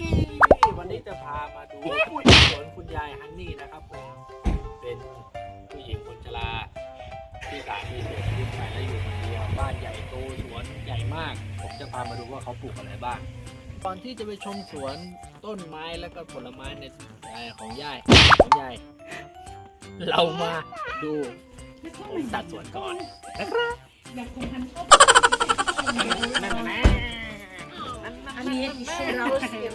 กี้ วันนี้จะพามาดูสวนคุณยายฮันนี่นะครับผม เป็นผู้หญิงคนชราที่สามีเสียชีวิตไปแล้วอยู่คนเดียวบ้านใหญ่โตสวนใหญ่มาก ผมจะพามาดูว่าเขาปลูกอะไรบ้าง ก่อนที่จะไปชมสวนต้นไม้แล้วก็ผลไม้ในของยายของยาย เรามาดูสัดสวนก่อนนะครับอยากคงทันเข้าไป เสียย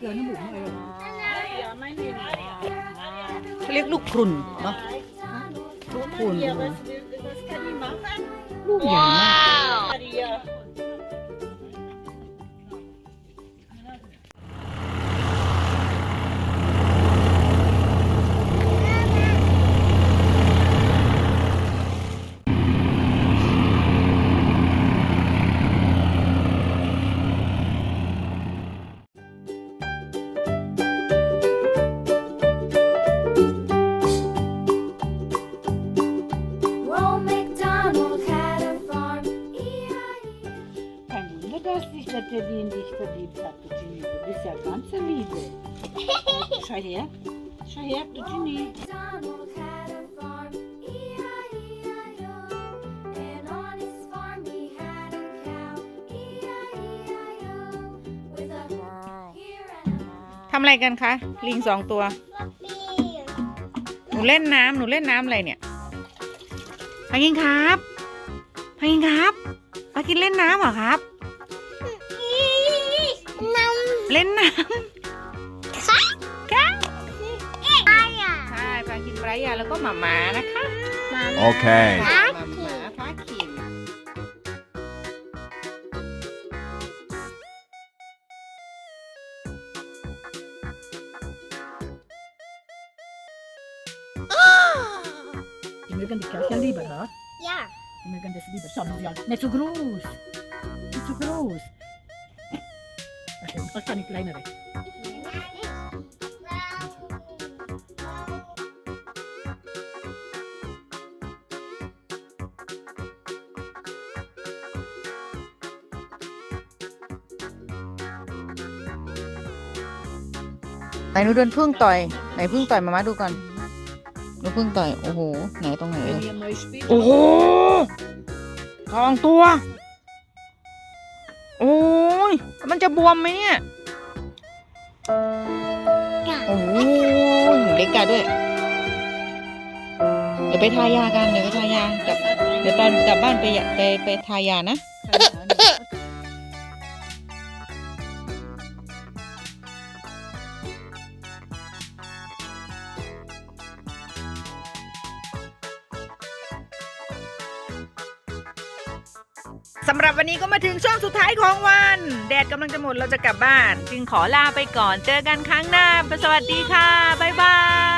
เนี่ยพริกเกลือน้ำบุ๋มเลยเขาเรียกลูกพรุนเนาะลูกพรุนลูกใหญ่ a farm, E-I-E-I-O. And on his farm he had a cow, E-I-E-I-O. With a here and a ทำอะไรกันคะ ลิงสองตัว หนูเล่นน้ำหนูเล่นน้ำอะไรเนี่ยพากินครับพากินครับพากินเล่นน้ำเหรอครับ เล่นน้ำครับใช่พากินปลายาแล้วก็หมาหมานะคะ Okay. หมาหมาพากิน Die mögen die Kercher lieber, oder? Ja. Die mögen das lieber. Schau mal, nicht so groß. Nicht so groß. Okay, was kann ich kleinere? ไหนหนูโดนพึ่งต่อยไหนพึ่งต่อยมามาดูก่อนหนูพึ่งต่อย โอ้โห ไหนตรงไหนโอ้โหสองตัว โอ้ ย มันจะบวมไหมเนี่ย โอ้โหเล็กกาด้วย เดี๋ยวไปทายากัน เดี๋ยวไปทายา กลับ เดี๋ยวตอนกลับบ้านไปไปไปทายานะ หรับวันนี้ก็มาถึงช่วงสุดท้ายของวัน แดดกำลังจะหมดเราจะกลับบ้าน จึงขอลาไปก่อนเจอกันครั้งหน้า สวัสดีค่ะ บ๊ายบาย